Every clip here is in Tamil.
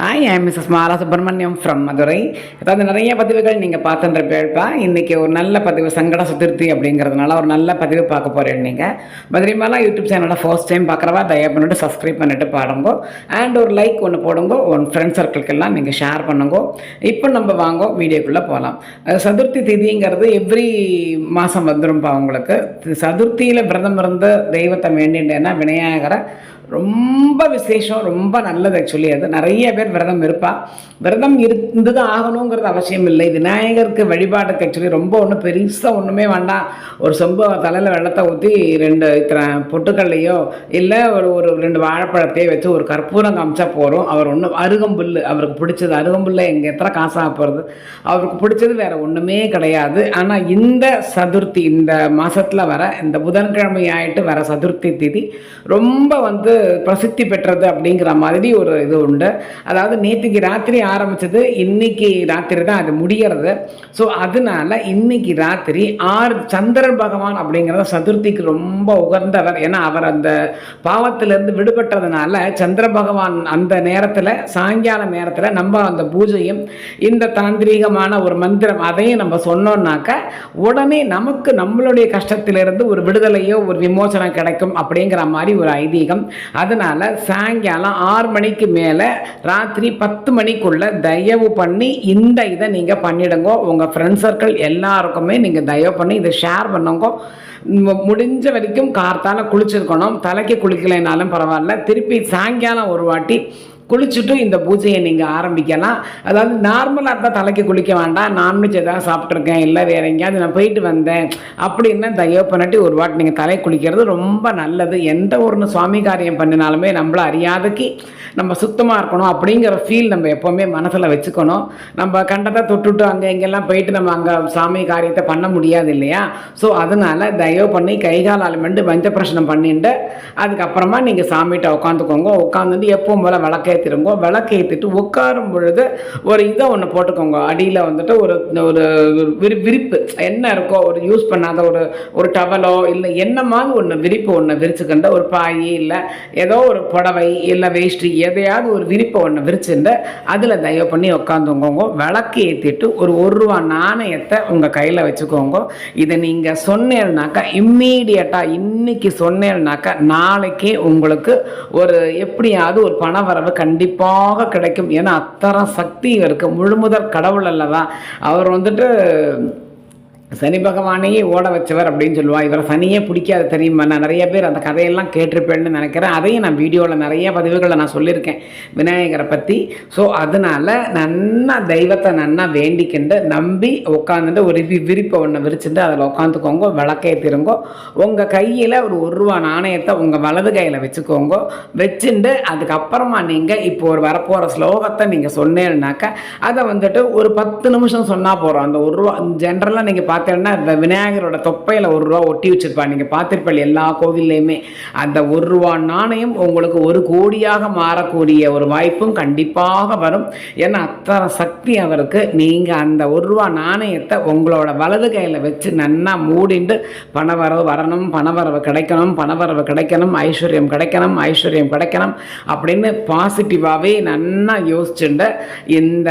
Hi I miss Mala Subramaniam from Madurai அதாவது நிறைய பதிவுகள் நீங்கள் பார்த்துன்ற பேழ்ப்பா இன்றைக்கி ஒரு நல்ல பதிவு சங்கட சதுர்த்தி அப்படிங்கிறதுனால ஒரு நல்ல பதிவு பார்க்க போகிறேன் நீங்கள் மதுரை மாலா யூடியூப் சேனலை ஃபர்ஸ்ட் டைம் பார்க்குறவா தயவு பண்ணிட்டு சப்ஸ்கிரைப் பண்ணிட்டு பாடுங்க. அண்ட் ஒரு லைக் ஒன்று போடுங்க. உன் ஃப்ரெண்ட் சர்க்கிள்க்கெல்லாம் நீங்கள் ஷேர் பண்ணுங்க. இப்போ நம்ம வாங்க வீடியோக்குள்ளே போகலாம் சதுர்த்தி திதிங்கிறது எவ்ரி மாதம் வந்துரும்ப்பா உங்களுக்கு. சதுர்த்தியில் விரதம் இருந்து தெய்வத்தை வேண்டின்றேன்னா விநாயகரை ரொம்ப விசேஷம் ரொம்ப நல்லது ஆக்சுவலி அது. நிறைய பேர் விரதம் இருப்பா. விரதம் இருந்து தான் ஆகணுங்கிறது அவசியம் இல்லை. விநாயகருக்கு வழிபாட்டுக்கு ஆக்சுவலி ரொம்ப ஒன்றும் பெருசாக ஒன்றுமே வேண்டாம். ஒரு சொம்பு தலையில் வெள்ளத்தை ஊற்றி ரெண்டு இத்தனை பொட்டுக்கல்லையோ இல்லை ஒரு ஒரு ரெண்டு வாழைப்பழத்தையோ வச்சு ஒரு கற்பூரம் காமிச்சா போகிறோம் அவர் ஒன்றும் அருகம்புல் அவருக்கு பிடிச்சது அருகம்புல்ல எங்கே எத்தனை காசாக போகிறது அவருக்கு பிடிச்சது வேறு ஒன்றுமே கிடையாது. ஆனால் இந்த சதுர்த்தி இந்த மாதத்தில் வர இந்த புதன்கிழமை ஆகிட்டு வர சதுர்த்தி திதி ரொம்ப வந்து பிரசித்தி பெற்றது அப்படிங்கிற மாதிரி ஒரு இது உண்டு. அதாவது நேற்றுக்கு ராத்திரி ஆரம்பிச்சது இன்னைக்கு ராத்திரி தான் அது முடிகிறது ஸோ அதனால இன்னைக்கு ராத்திரி ஆறு சந்திரன் பகவான் அப்படிங்கிறத சதுர்த்திக்கு ரொம்ப உகந்தவர். ஏன்னா அவர் அந்த பாவத்திலேருந்து விடுபட்டதுனால சந்திர பகவான் அந்த நேரத்தில் சாயங்கால நேரத்தில் நம்ம அந்த பூஜையும் இந்த தாந்திரீகமான ஒரு மந்திரம் அதையும் நம்ம சொன்னோம்னாக்க உடனே நமக்கு நம்மளுடைய கஷ்டத்திலிருந்து ஒரு விடுதலையோ ஒரு விமோசனம் கிடைக்கும் அப்படிங்கிற மாதிரி ஒரு ஐதீகம். அதனால் சாயங்காலம் ஆறு மணிக்கு மேலே ராத்திரி பத்து மணிக்குள்ள தயவு பண்ணி இந்த இதை நீங்கள் பண்ணிடுங்க. உங்கள் ஃப்ரெண்ட் சர்க்கிள் எல்லாருக்குமே நீங்கள் தயவு பண்ணி இதை ஷேர் பண்ணுங்க. முடிஞ்ச வரைக்கும் கார்த்தால குளிச்சிருக்கணும். தலைக்கு குளிக்கலைனாலும் பரவாயில்ல. திருப்பி சாயங்காலம் ஒரு வாட்டி குளிச்சுட்டு இந்த பூஜையை நீங்கள் ஆரம்பிக்கலாம். அதாவது நார்மலாக இருந்தால் தலைக்கு குளிக்க வேண்டாம். நான்வெஜ் ஏதாவது சாப்பிட்ருக்கேன் இல்லை வேற எங்கேயாவது நான் போயிட்டு வந்தேன். அப்படின்னா தயவு பண்ணிட்டு ஒரு வாட்டி நீங்கள் தலை குளிக்கிறது ரொம்ப நல்லது. எந்த ஒரு சுவாமி காரியம் பண்ணினாலுமே நம்மள அறியாதக்கு நம்ம சுத்தமாக இருக்கணும் அப்படிங்கிற ஃபீல் நம்ம எப்போவுமே மனசில் வச்சுக்கணும். நம்ம கண்டதை தொட்டுட்டு அங்கே எங்கெல்லாம் போயிட்டு நம்ம அங்கே சாமி காரியத்தை பண்ண முடியாது இல்லையா? ஸோ அதனால தயவு பண்ணி கை கால் பஞ்ச பிரசனம் பண்ணிட்டு அதுக்கப்புறமா நீங்கள் சாமிகிட்ட உட்காந்துக்கோங்க. உட்காந்துட்டு எப்பவும் போல் ஏற்றிடுங்க விளக்கு ஏற்றிட்டு உட்காரும் பொழுது ஒரு இதை ஒன்று போட்டுக்கோங்க. அடியில் வந்துட்டு ஒரு ஒரு விரி விரிப்பு. என்ன இருக்கோ ஒரு யூஸ் பண்ணாத ஒரு ஒரு டவலோ இல்லை என்ன மாதிரி ஒன்று விரிப்பு ஒன்று விரிச்சுக்கிண்ட ஒரு பாய் இல்லை ஏதோ ஒரு புடவை இல்லை வேஷ்டி எதையாவது ஒரு விரிப்பை ஒன்று விரிச்சுண்டு அதில் தயவு பண்ணி உட்காந்துக்கோங்க. விளக்கு ஏற்றிட்டு ஒரு ஒரு ரூபா நாணயத்தை உங்கள் கையில் வச்சுக்கோங்க. இதை நீங்கள் சொன்னேன்னாக்கா இம்மீடியட்டாக இன்னைக்கு சொன்னேன்னாக்கா நாளைக்கே உங்களுக்கு ஒரு எப்படியாவது ஒரு பண வரவு கண்டிப்பாக கிடைக்கும். ஏன்னா அத்தனை சக்தி இவருக்கு முழுமுதற் கடவுள் அல்லவா? அவர் வந்துட்டு சனி பகவானையே ஓட வச்சவர் அப்படின்னு சொல்லுவாள் இவரை சனியே பிடிக்காது தெரியுமா? நான் நிறைய பேர் அந்த கதையெல்லாம் கேட்டிருப்பேன்னு நினைக்கிறேன். அதையும் நான் வீடியோவில் நிறைய பதிவுகளை நான் சொல்லியிருக்கேன் விநாயகரை பற்றி ஸோ அதனால நன்னா தெய்வத்தை நன்னா வேண்டிக்கிண்டு நம்பி உட்காந்துட்டு ஒரு வி விரிப்பை ஒன்று விரிச்சுட்டு அதில் உட்காந்துக்கோங்க விளக்கேற்றிருங்கோ உங்கள் கையில் ஒரு ஒரு ரூபா நாணயத்தை உங்கள் வலது கையில் வச்சுக்கோங்க. வச்சுட்டு அதுக்கப்புறமா நீங்கள் இப்போ ஒரு வரப்போகிற ஸ்லோகத்தை நீங்கள் சொன்னேன்னாக்கா அதை வந்துட்டு ஒரு பத்து நிமிஷம் சொன்னால் போகிறோம் அந்த ஒரு ரூபா ஜென்ரலாக நீங்கள் பார்த்தோன்னா இந்த விநாயகரோட தொப்பையில் ஒரு ரூபா ஒட்டி வச்சிருப்பா நீங்கள் பார்த்துருப்பீங்க எல்லா கோவில்லையுமே. அந்த ஒரு ரூபா நாணயம் உங்களுக்கு ஒரு கோடியாக மாறக்கூடிய ஒரு வாய்ப்பும் கண்டிப்பாக வரும். ஏன்னா அத்தனை சக்தி அவருக்கு. நீங்கள் அந்த ஒரு ரூபா நாணயத்தை உங்களோட வலது கையில் வச்சு நன்னா மூடிண்டு பணவரவு வரணும் பணவரவு கிடைக்கணும் பணவரவு கிடைக்கணும் ஐஸ்வர்யம் கிடைக்கணும் ஐஸ்வர்யம் கிடைக்கணும் அப்படின்னு பாசிட்டிவாகவே நன்னா யோசிச்சுட்டு இந்த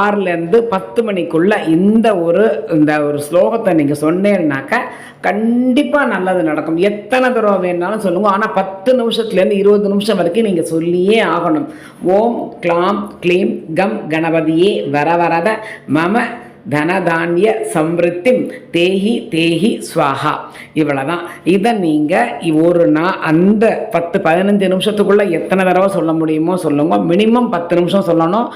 ஆறுலேருந்து பத்து மணிக்குள்ளே இந்த ஒரு இந்த ஒரு ஸ்லோகத்தை நீங்கள் சொன்னேன்னாக்கா கண்டிப்பாக நல்லது நடக்கும். எத்தனை தடவை வேணாலும் சொல்லுங்க. ஆனால் பத்து நிமிஷத்துலேருந்து இருபது நிமிஷம் வரைக்கும் நீங்கள் சொல்லியே ஆகணும். ஓம் கிளாம் க்ளீம் கம் கணபதியே வர வரத மம தனதானிய சம்ருத்திம் தேஹி தேஹி ஸ்வாஹா. இவ்வளோதான் இதை நீங்கள் ஒரு நாள் அந்த பத்து பதினஞ்சு நிமிஷத்துக்குள்ளே எத்தனை தடவை சொல்ல முடியுமோ சொல்லுங்க. மினிமம் பத்து நிமிஷம் சொல்லணும்.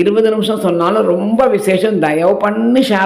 இருபது நிமிஷம் சொன்னாலும் ரொம்ப விசேஷம். தயவு பண்ணி ஷேர்